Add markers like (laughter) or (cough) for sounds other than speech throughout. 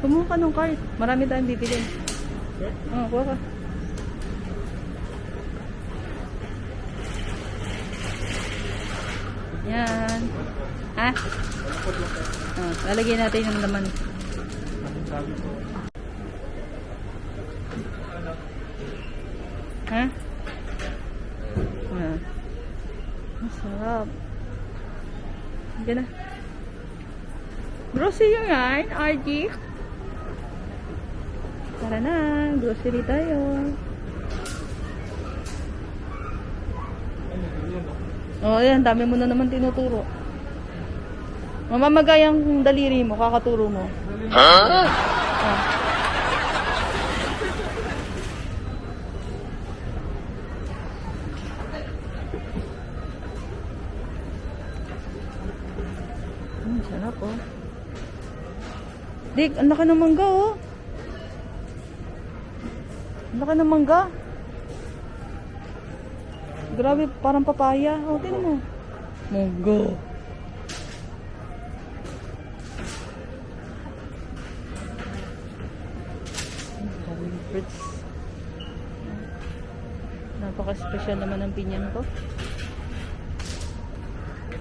Kumuha ka nung cart. Marami tayong bibili. Oo, oh, kuha ka. Yan. Ha? Oh, lalagyan natin yung laman. Ha? Ah. Masarap. Na. Grocery yan, RG. Tara na, grocery tayo. Oh, ayan, dami mo na naman tinuturo. Mamamagay ang daliri mo, kakaturo mo. Ah. Hmm, sarap oh. Dik, ang laki ng mangga oh. Ang laki ng mangga. Grabe, parang papaya. Oh, tingnan mo. Mangga. Ang fruits. Napaka-special naman ng pinyan ko.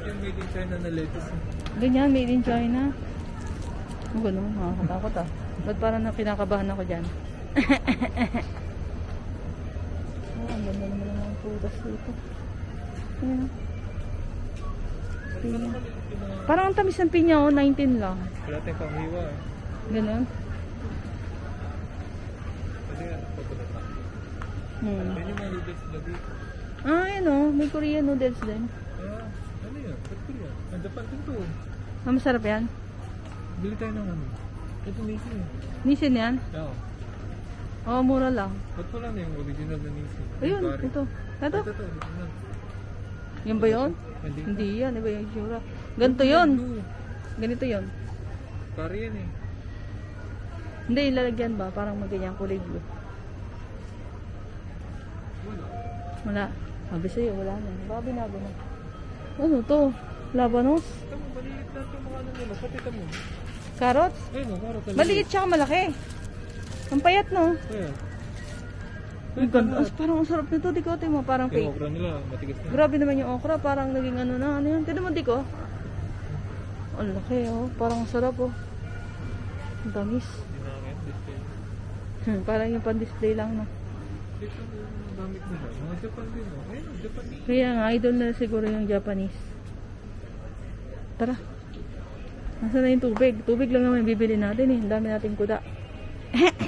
Yung made in China na lettuce. eh. Ganyan, made in China. Ang ganun, nakakatakot ah. Ba't parang na kinakabahan ako dyan? (laughs) ang ganda naman ng mga prutas dito. Ayan. Pinya. Parang ang tamis ng pinya oh, 19 lang. Wala tayong panghiwa eh. Ganun. Hmm. Yan yung mga noodles na dito. Ah, ayun oh, may Korean noodles din. Ah, ano yan? Ba't ko yan? Ang Japan din to. Ah, masarap yan. Bili tayo ng ano. Ito Nisi eh. Nisin yan? Oo. Oo, mura lang. Ba't wala na yung original na Nisi? Ayun, ito. Ito? Ito, ito, original. Yan ba yun? Hindi. Hindi yan, iba yung sura. Ganito yun. Ganito yun. Pare yan eh. Hindi, ilalagyan ba? Parang magganyan kulay blue. Wala. Wala. Sabi sa'yo, wala na. Baka binago na. Ano to? Labanos? Ito mo, maliit na ito mga ano nila. Pati ito mo. Carrots? Ayun o, karot talaga. Maliit tsaka malaki. Ang payat, no? Ayun. Ang ganda. As, parang ang sarap nito, dikote mo. Parang Yung fake. okra nila, matigas na. Grabe naman yung okra. Parang naging ano na. Ano yan? Tignan mo, diko. Ang laki, oh. Parang ang sarap, oh. Ang display. Hmm, parang yung pan-display lang, no? Yung gamit nila. Mga Japan din o. Ayun, Japanese. Kaya nga, idol na siguro yung Japanese. Tara. Nasaan na yung tubig? Tubig lang naman yung bibili natin eh. Ang dami nating kuda. (laughs)